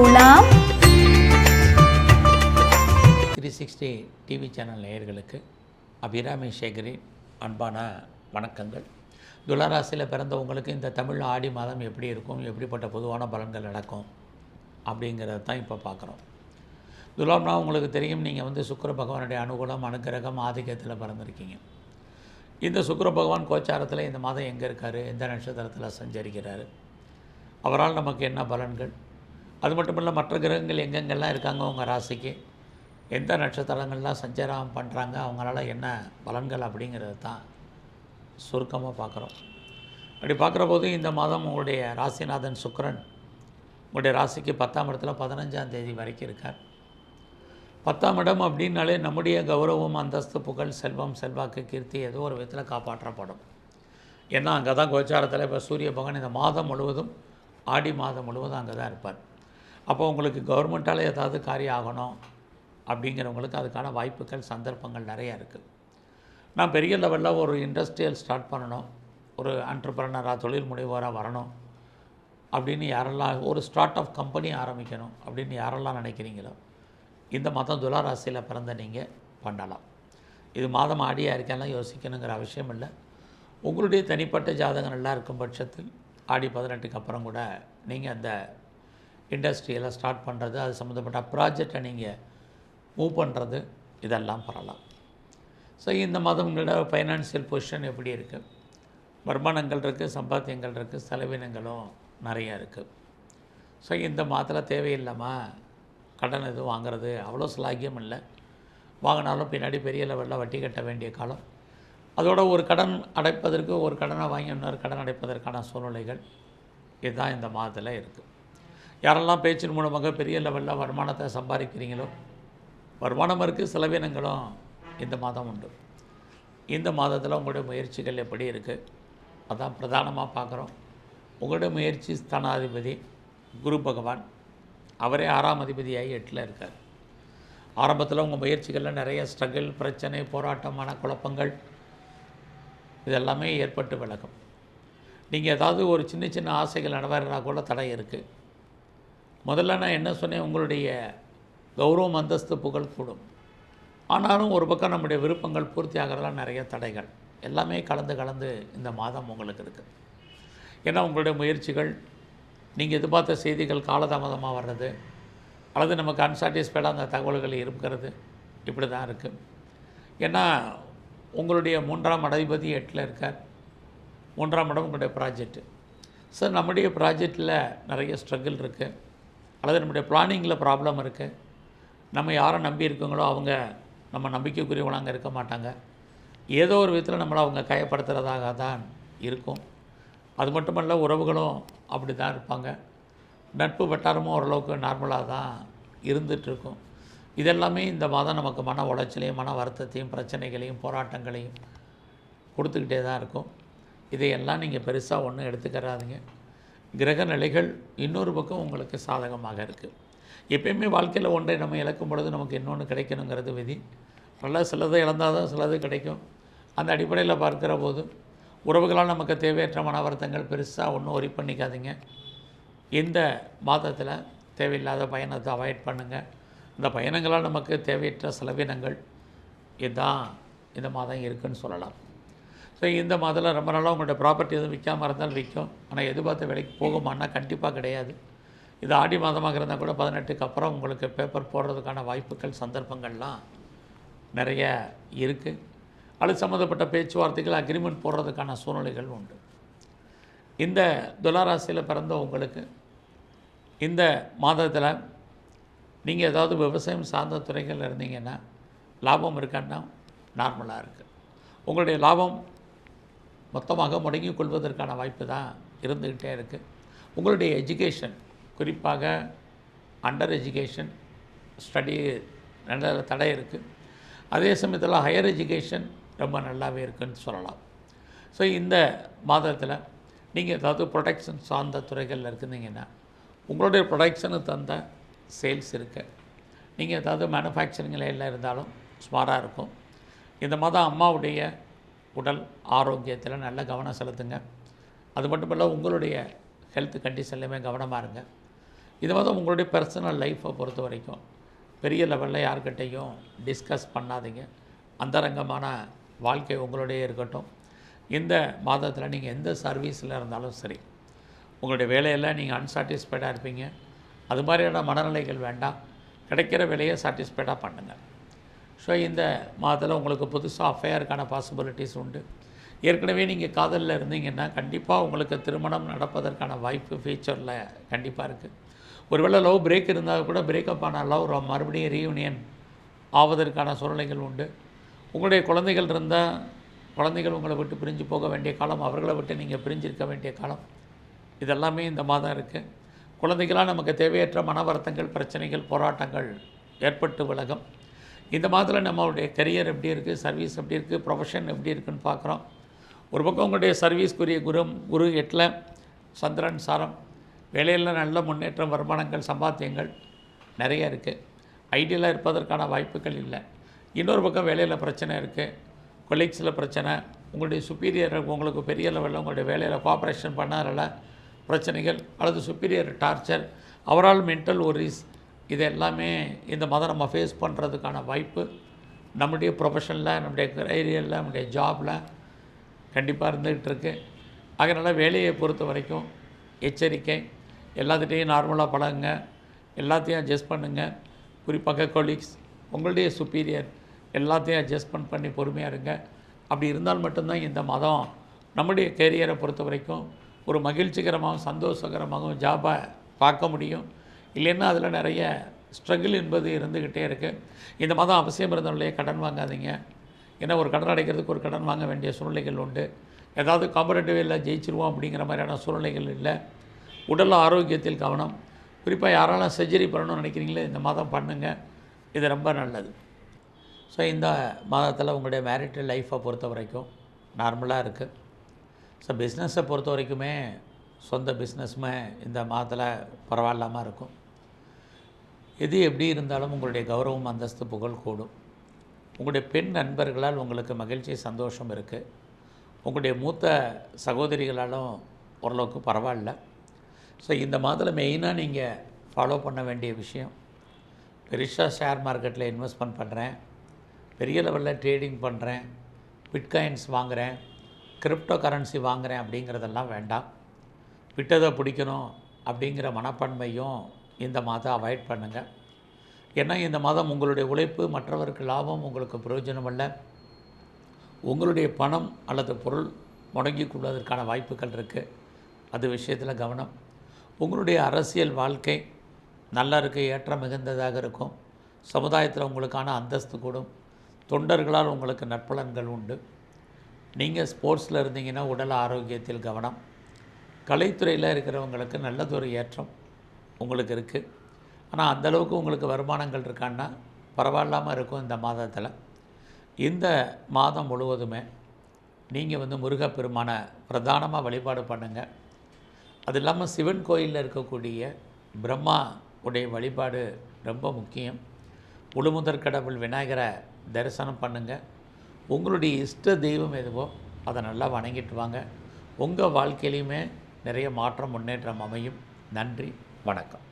துலாம் three sixty TV channel நேயர்களுக்கு அபிராமி சேகரின் அன்பான வணக்கங்கள். துளாராசியில் பிறந்தவங்களுக்கு இந்த தமிழ் ஆடி மாதம் எப்படி இருக்கும் எப்படிப்பட்ட பொதுவான பலன்கள் நடக்கும் அப்படிங்கிறத தான் இப்போ பார்க்குறோம். துலாம்னா உங்களுக்கு தெரியும் நீங்கள் வந்து சுக்கர பகவானுடைய அனுகூலம் அனுக்கிரகம் ஆதிக்கத்தில் பிறந்திருக்கீங்க. இந்த சுக்கர பகவான் கோச்சாரத்தில் இந்த மாதம் எங்கே இருக்கார் எந்த நட்சத்திரத்தில் சஞ்சரிக்கிறார் அவரால் நமக்கு என்ன பலன்கள் அது மட்டும் இல்லை மற்ற கிரகங்கள் எங்கெங்கெல்லாம் இருக்காங்க உங்கள் ராசிக்கு? எந்த நட்சத்திரங்கள்லாம் சஞ்சாரம் பண்ணுறாங்க அவங்களால என்ன பலன்கள் அப்படிங்கிறது தான் சுருக்கமாக பார்க்குறோம் அப்படி பார்க்குற போது இந்த மாதம் உங்களுடைய ராசிநாதன் சுக்கரன் உங்களுடைய ராசிக்கு பத்தாம் இடத்துல பதினஞ்சாம் தேதி வரைக்கும் இருக்கார். பத்தாம் இடம் அப்படின்னாலே நம்முடைய கௌரவம் அந்தஸ்து புகழ் செல்வம் செல்வாக்கு கீர்த்தி ஏதோ ஒரு விதத்தில் காப்பாற்றப்படும். ஏன்னா அங்கே தான் கோச்சாரத்தில் இப்போ சூரிய பகவான் இந்த மாதம் முழுவதும் ஆடி மாதம் முழுவதும் அங்கே தான் இருப்பார். அப்போ உங்களுக்கு கவர்மெண்ட்டால் ஏதாவது காரியம் ஆகணும் அப்படிங்கிறவங்களுக்கு அதுக்கான வாய்ப்புகள் சந்தர்ப்பங்கள் நிறையா இருக்குது நான் பெரிய லெவலில் ஒரு இண்டஸ்ட்ரியல் ஸ்டார்ட் பண்ணணும் ஒரு அண்டர்பிரனராக தொழில் முனைவோராக வரணும் அப்படின்னு யாரெல்லாம் ஒரு ஸ்டார்ட் அப் கம்பெனி ஆரம்பிக்கணும் அப்படின்னு யாரெல்லாம் நினைக்கிறீங்களோ இந்த மாதம் துலாராசியில் பிறந்த நீங்கள் பண்ணலாம். இது மாதம் ஆடியாக இருக்கெல்லாம் யோசிக்கணுங்கிற அவசியம் இல்லை. உங்களுடைய தனிப்பட்ட ஜாதகம் நல்லா இருக்கும் பட்சத்தில் ஆடி பதினெட்டுக்கு அப்புறம் கூட நீங்கள் அந்த இண்டஸ்ட்ரியெல்லாம் ஸ்டார்ட் பண்ணுறது அது சம்மந்தப்பட்ட ப்ராஜெக்டை நீங்கள் மூவ் பண்ணுறது இதெல்லாம் பண்ணலாம். ஸோ இந்த மாதம் உங்களோட ஃபைனான்சியல் பொசிஷன் எப்படி இருக்குது வருமானங்கள் இருக்குது சம்பாத்தியங்கள் இருக்குது செலவினங்களும் நிறையா இருக்குது ஸோ இந்த மாதத்தில் தேவையில்லாமல் கடன் எதுவும் வாங்குறது அவ்வளோ சிலாகியம் இல்லை. வாங்கினாலும் பின்னாடி பெரிய லெவலில் வட்டி கட்ட வேண்டிய காலம். அதோட ஒரு கடன் அடைப்பதற்கு ஒரு கடனை வாங்கி இன்னொரு கடன் அடைப்பதற்கான சூழ்நிலைகள் இதுதான் இந்த மாதத்தில் இருக்குது யாரெல்லாம் பேச்சின் மூலமாக பெரிய லெவலில் வருமானத்தை சம்பாதிக்கிறீங்களோ வருமானம் இருக்குது செலவினங்களும் இந்த மாதம் உண்டு. இந்த மாதத்தில் உங்களுடைய முயற்சிகள் எப்படி இருக்குது அதான் பிரதானமாக பார்க்குறோம். உங்களுடைய முயற்சி ஸ்தானாதிபதி குரு பகவான் அவரே ஆறாம் அதிபதியாகி எட்டில் இருக்கார். ஆரம்பத்தில் உங்கள் முயற்சிகளில் நிறைய ஸ்ட்ரகிள் பிரச்சனை போராட்டம் மனக்குழப்பங்கள் இதெல்லாமே ஏற்பட்டு விளக்கும் நீங்கள் ஏதாவது ஒரு சின்ன சின்ன ஆசைகள் நிறைவேறினா கூட தடை இருக்குது முதல்ல நான் என்ன சொன்னேன் உங்களுடைய கௌரவம் அந்தஸ்து புகழ் கூடும். ஆனாலும் ஒரு பக்கம் நம்முடைய விருப்பங்கள் பூர்த்தி ஆகிறதெல்லாம் நிறைய தடைகள். எல்லாமே கலந்து கலந்து இந்த மாதம் உங்களுக்கு இருக்குது ஏன்னா உங்களுடைய முயற்சிகள் நீங்கள் எதிர்பார்த்த செய்திகள் காலதாமதமாக வர்றது அல்லது நமக்கு அன்சாட்டிஸ்ஃபைடாக அந்த தகவல்கள் இருக்கிறது இப்படி தான் இருக்குது ஏன்னா உங்களுடைய மூன்றாம் அதிபதி எட்டில் இருக்கார். மூன்றாம் இடம் உங்களுடைய ப்ராஜெக்ட்டு சார் நம்முடைய ப்ராஜெக்டில் நிறைய ஸ்ட்ரகிள் இருக்குது அல்லது நம்முடைய பிளானிங்கில் ப்ராப்ளம் இருக்குது நம்ம யாரை நம்பி இருக்கோங்களோ அவங்க நம்ம நம்பிக்கைக்குரியவங்க அங்கே இருக்க மாட்டாங்க. ஏதோ ஒரு விதத்தில் நம்மளை அவங்க கையப்படுத்துகிறதாக தான் இருக்கும். அது மட்டுமல்ல உறவுகளும் அப்படி தான் இருப்பாங்க. நட்பு வட்டாரமும் ஓரளவுக்கு நார்மலாக தான் இருந்துகிட்ருக்கும் இதெல்லாமே இந்த மாதம் நமக்கு மன உளைச்சலையும் மன வருத்தத்தையும் பிரச்சனைகளையும் போராட்டங்களையும் கொடுத்துக்கிட்டே தான் இருக்கும். இதையெல்லாம் நீங்கள் பெருசாக ஒன்றும் எடுத்துக்கிறாதீங்க. கிரக நிலைகள் இன்னொரு பக்கம் உங்களுக்கு சாதகமாக இருக்குது எப்பயுமே வாழ்க்கையில் ஒன்றை நம்ம இழக்கும் பொழுது நமக்கு இன்னொன்று கிடைக்கணுங்கிறது விதி. நல்லா சிலது இழந்தால் தான் சிலது கிடைக்கும். அந்த அடிப்படையில் பார்க்குற போது உறவுகளால் நமக்கு தேவையற்ற மன வருத்தங்கள் பெருசாக ஒன்றும் ஒரி பண்ணிக்காதீங்க. இந்த மாதத்தில் தேவையில்லாத பயணத்தை அவாய்ட் பண்ணுங்கள் இந்த பயணங்களால் நமக்கு தேவையற்ற செலவினங்கள் இதுதான் இந்த மாதம் இருக்குன்னு சொல்லலாம். ஸோ இந்த மாதத்தில் ரொம்ப நாளாக உங்கள்கிட்ட ப்ராப்பர்ட்டி எதுவும் விற்காமல் இருந்தாலும் விற்கும் ஆனால் எதிர்பார்த்த விலைக்கு போகுமான்னா கண்டிப்பாக கிடையாது. இது ஆடி மாதமாக இருந்தால் கூட பதினெட்டுக்கு அப்புறம் உங்களுக்கு பேப்பர் போடுறதுக்கான வாய்ப்புகள் சந்தர்ப்பங்கள்லாம் நிறைய இருக்குது அது சம்மந்தப்பட்ட பேச்சுவார்த்தைகள் அக்ரிமெண்ட் போடுறதுக்கான சூழ்நிலைகள் உண்டு. இந்த துலாராசியில் பிறந்த உங்களுக்கு இந்த மாதத்தில் நீங்கள் ஏதாவது விவசாயம் சார்ந்த துறைகளில் இருந்தீங்கன்னா லாபம் இருக்கான்னா நார்மலாக இருக்குது உங்களுடைய லாபம் மொத்தமாக முடங்கிக் கொள்வதற்கான வாய்ப்பு தான் இருந்துக்கிட்டே இருக்குது உங்களுடைய எஜுகேஷன் குறிப்பாக அண்டர் எஜுகேஷன் ஸ்டடி நல்ல தடை இருக்குது அதே சமயத்தில் ஹையர் எஜுகேஷன் ரொம்ப நல்லாவே இருக்குன்னு சொல்லலாம். ஸோ இந்த மாதத்தில் நீங்கள் ஏதாவது ப்ரொடக்ஷன் சார்ந்த துறைகளில் இருக்குந்தீங்கன்னா உங்களுடைய ப்ரொடக்ஷனுக்கு தந்த சேல்ஸ் இருக்கு. நீங்கள் ஏதாவது மேனுஃபேக்சரிங் லைனில் இருந்தாலும் ஸ்மாராக இருக்கும். இந்த மாதம் அம்மாவுடைய உடல் ஆரோக்கியத்தில் நல்ல கவனம் செலுத்துங்க. அது மட்டும் இல்லை உங்களுடைய ஹெல்த் கண்டிஷன்லையுமே கவனமாக இருங்க. இது வந்து உங்களுடைய பர்சனல் லைஃப்பை பொறுத்த வரைக்கும் பெரிய லெவலில் யார்கிட்டையும் டிஸ்கஸ் பண்ணாதீங்க. அந்தரங்கமான வாழ்க்கை உங்களுடைய இருக்கட்டும். இந்த மாதத்தில் நீங்கள் எந்த சர்வீஸில் இருந்தாலும் சரி உங்களுடைய வேலையில் நீங்கள் அன்சாட்டிஸ்ஃபைடாக இருப்பீங்க. அது மாதிரியான மனநிலைகள் வேண்டாம். கிடைக்கிற வேலையை சாட்டிஸ்ஃபைடாக பண்ணுங்கள் ஸோ இந்த மாதத்தில் உங்களுக்கு புதுசாக அஃபேருக்கான பாசிபிலிட்டிஸ் உண்டு. ஏற்கனவே நீங்கள் காதலில் இருந்தீங்கன்னா கண்டிப்பாக உங்களுக்கு திருமணம் நடப்பதற்கான வாய்ப்பு ஃபியூச்சரில் கண்டிப்பாக இருக்குது ஒருவேளை லவ் பிரேக் இருந்தால் கூட பிரேக்கப் ஆன லவ் மறுபடியும் ரீயூனியன் ஆவதற்கான சூழ்நிலைகள் உண்டு. உங்களுடைய குழந்தைகள் இருந்தால் குழந்தைகள் உங்களை விட்டு பிரிஞ்சு போக வேண்டிய காலம் அவர்களை விட்டு நீங்கள் பிரிஞ்சிருக்க வேண்டிய காலம். இதெல்லாமே இந்த மாதம் இருக்குது குழந்தைகளாக நமக்கு தேவையற்ற மன வருத்தங்கள் பிரச்சனைகள் போராட்டங்கள் ஏற்பட்டு விலகும். இந்த மாதத்தில் நம்மளுடைய கரியர் எப்படி இருக்குது சர்வீஸ் எப்படி இருக்குது ப்ரொஃபஷன் எப்படி இருக்குன்னு பார்க்குறோம். ஒரு பக்கம் உங்களுடைய சர்வீஸ்க்குரிய குரு குரு எட்டில் சந்திரன் சாரம். வேலையில் நல்ல முன்னேற்றம் வருமானங்கள் சம்பாத்தியங்கள் நிறைய இருக்குது ஐடியலாக இருப்பதற்கான வாய்ப்புகள் இல்லை. இன்னொரு பக்கம் வேலையில் பிரச்சனை இருக்குது கொலீக்ஸில் பிரச்சனை. உங்களுடைய சுப்பீரியர் உங்களுக்கு பெரிய லெவலில் உங்களுடைய வேலையில் கோஆப்ரேஷன் பண்ணாதனால பிரச்சனைகள் அல்லது சுப்பீரியர் டார்ச்சர் அவரால் மென்டல் ஒரிஸ் இது எல்லாமே இந்த மதம் நம்ம ஃபேஸ் பண்ணுறதுக்கான வாய்ப்பு. நம்முடைய ப்ரொஃபஷனில் நம்முடைய கரியரில் நம்முடைய ஜாபில் கண்டிப்பாக இருந்துக்கிட்டு இருக்கு. அதனால் வேலையை பொறுத்த வரைக்கும் எச்சரிக்கை. எல்லாத்துட்டையும் நார்மலாக பழகுங்க. எல்லாத்தையும் அட்ஜஸ்ட் பண்ணுங்கள் குறிப்பாக கொலீக்ஸ் உங்களுடைய சுப்பீரியர் எல்லாத்தையும் அட்ஜஸ்ட்மெண்ட் பண்ணி பொறுமையாக இருங்க. அப்படி இருந்தால் மட்டும்தான் இந்த மதம் நம்முடைய கேரியரை பொறுத்த வரைக்கும் ஒரு மகிழ்ச்சிகரமாகவும் சந்தோஷகரமாகவும் ஜாபை பார்க்க முடியும். இல்லைன்னா அதில் நிறைய ஸ்ட்ரகிள் என்பது இருந்துக்கிட்டே இருக்குது இந்த மதம் அவசியம் இருந்தவர்களே கடன் வாங்காதீங்க. ஏன்னா ஒரு கடன் அடைக்கிறதுக்கு ஒரு கடன் வாங்க வேண்டிய சூழ்நிலைகள் உண்டு. ஏதாவது காம்பரேட்டிவ் இல்லை ஜெயிச்சிருவோம் அப்படிங்கிற மாதிரியான சூழ்நிலைகள் இல்லை. உடல் ஆரோக்கியத்தில் கவனம். குறிப்பாக யாரெல்லாம் சர்ஜரி பண்ணணும்னு நினைக்கிறீங்களோ இந்த மாதம் பண்ணுங்கள் இது ரொம்ப நல்லது. ஸோ இந்த மாதத்தில் உங்களுடைய மேரிட்டல் லைஃப்பை பொறுத்த வரைக்கும் நார்மலாக இருக்குது ஸோ பிஸ்னஸை பொறுத்த வரைக்குமே சொந்த பிஸ்னஸுமே இந்த மாதத்தில் பரவாயில்லாமல் இருக்கும். எது எப்படி இருந்தாலும் உங்களுடைய கௌரவம் அந்தஸ்து புகழ் கூடும். உங்களுடைய பெண் நண்பர்களால் உங்களுக்கு மகிழ்ச்சி சந்தோஷம் இருக்குது உங்களுடைய மூத்த சகோதரிகளாலும் ஓரளவுக்கு பரவாயில்ல. ஸோ இந்த மாதத்தில் மெயினாக நீங்கள் ஃபாலோ பண்ண வேண்டிய விஷயம் பெருசாக ஷேர் மார்க்கெட்டில் இன்வெஸ்ட்மெண்ட் பண்ணுறேன் பெரிய லெவலில் ட்ரேடிங் பண்ணுறேன் பிட்காயின்ஸ் வாங்குகிறேன் கிரிப்டோ கரன்சி வாங்குகிறேன் அப்படிங்கிறதெல்லாம் வேண்டாம். விட்டதை பிடிக்கணும் அப்படிங்கிற மனப்பான்மையும் இந்த மாதம் அவாய்ட் பண்ணுங்கள் ஏன்னா இந்த மாதம் உங்களுடைய உழைப்பு மற்றவருக்கு லாபம் உங்களுக்கு பிரயோஜனம் அல்ல உங்களுடைய பணம் அல்லது பொருள் முடங்கிக் கொள்வதற்கான வாய்ப்புகள் இருக்குது அது விஷயத்தில் கவனம். உங்களுடைய அரசியல் வாழ்க்கை நல்லா இருக்க ஏற்றம் மிகுந்ததாக இருக்கும். சமுதாயத்தில் உங்களுக்கான அந்தஸ்து கூடும். தொண்டர்களால் உங்களுக்கு நற்பலன்கள் உண்டு. நீங்கள் ஸ்போர்ட்ஸில் இருந்தீங்கன்னா உடல் ஆரோக்கியத்தில் கவனம். கலைத்துறையில் இருக்கிறவங்களுக்கு நல்லதொரு ஏற்றம். உங்களுக்கு இருக்குது ஆனால் அந்தளவுக்கு உங்களுக்கு வருமானங்கள் இருக்கான்னா பரவாயில்லாமல் இருக்கும் இந்த மாதத்தில். இந்த மாதம் முழுவதுமே நீங்கள் வந்து முருகப்பெருமானை பிரதானமாக வழிபாடு பண்ணுங்கள் அது இல்லாமல் சிவன் கோயிலில் இருக்கக்கூடிய பிரம்மா உடைய வழிபாடு ரொம்ப முக்கியம். முழுமுதற் கடவுள் விநாயகரை தரிசனம் பண்ணுங்கள் உங்களுடைய இஷ்ட தெய்வம் எதுவோ அதை நல்லா வணங்கிட்டு வாங்க. உங்கள் வாழ்க்கையிலையுமே நிறைய மாற்றம் முன்னேற்றம் அமையும். நன்றி. வணக்கம்.